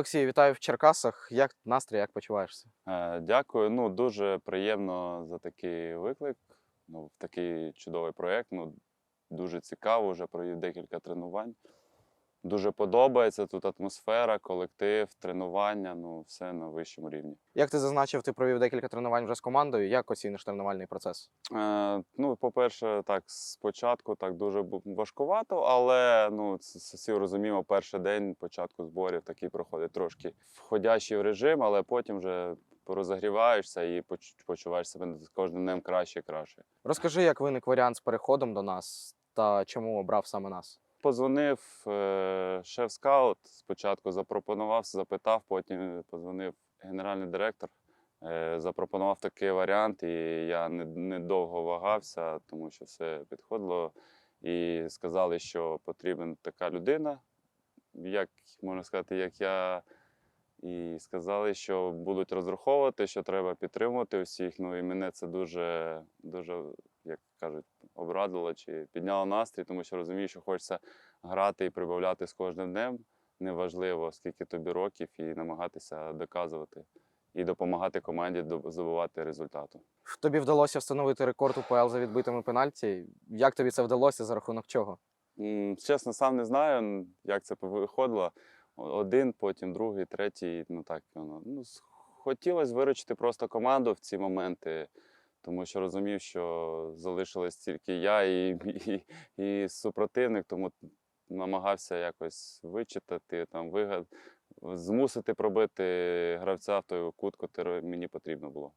Олексій, вітаю в Черкасах. Як настрій, як почуваєшся? Е, Дякую. Ну, дуже приємно за такий виклик. Ну, такий чудовий проєкт. Ну, дуже цікаво, вже провів декілька тренувань. Дуже подобається тут атмосфера, колектив, тренування, ну, все на вищому рівні. Як ти зазначив, ти провів декілька тренувань вже з командою. Як оціниш тренувальний процес? Е, ну, по-перше, так, спочатку так дуже важкувато, але ну, всі розуміємо, перший день початку зборів такий проходить трошки входящий в режим, але потім вже розогріваєшся і почуваєш себе з кожним днем краще і краще. Розкажи, як виник варіант з переходом до нас та чому обрав саме нас? Позвонив е, шеф-скаут, спочатку запропонував, запитав, потім позвонив генеральний директор, е, запропонував такий варіант, і я недовго вагався, тому що все підходило. І сказали, що потрібна така людина, як можна сказати, як я. І сказали, що будуть розраховувати, що треба підтримувати усіх. Ну і мене це дуже, дуже, як кажуть, обрадило чи підняло настрій, тому що розумію, що хочеться грати і прибавляти з кожним днем. Неважливо, скільки тобі років, і намагатися доказувати і допомагати команді до- здобувати результату. Тобі вдалося встановити рекорд УПЛ за відбитими пенальті. Як тобі це вдалося за рахунок чого? Чесно, сам не знаю, як це виходило. Один, потім другий, третій. Ну так воно. Ну, хотілося виручити просто команду в ці моменти, тому що розумів, що залишилось тільки я і, і, і супротивник, тому намагався якось вичитати, там, вигад... змусити пробити гравця в той кут, який мені потрібно було.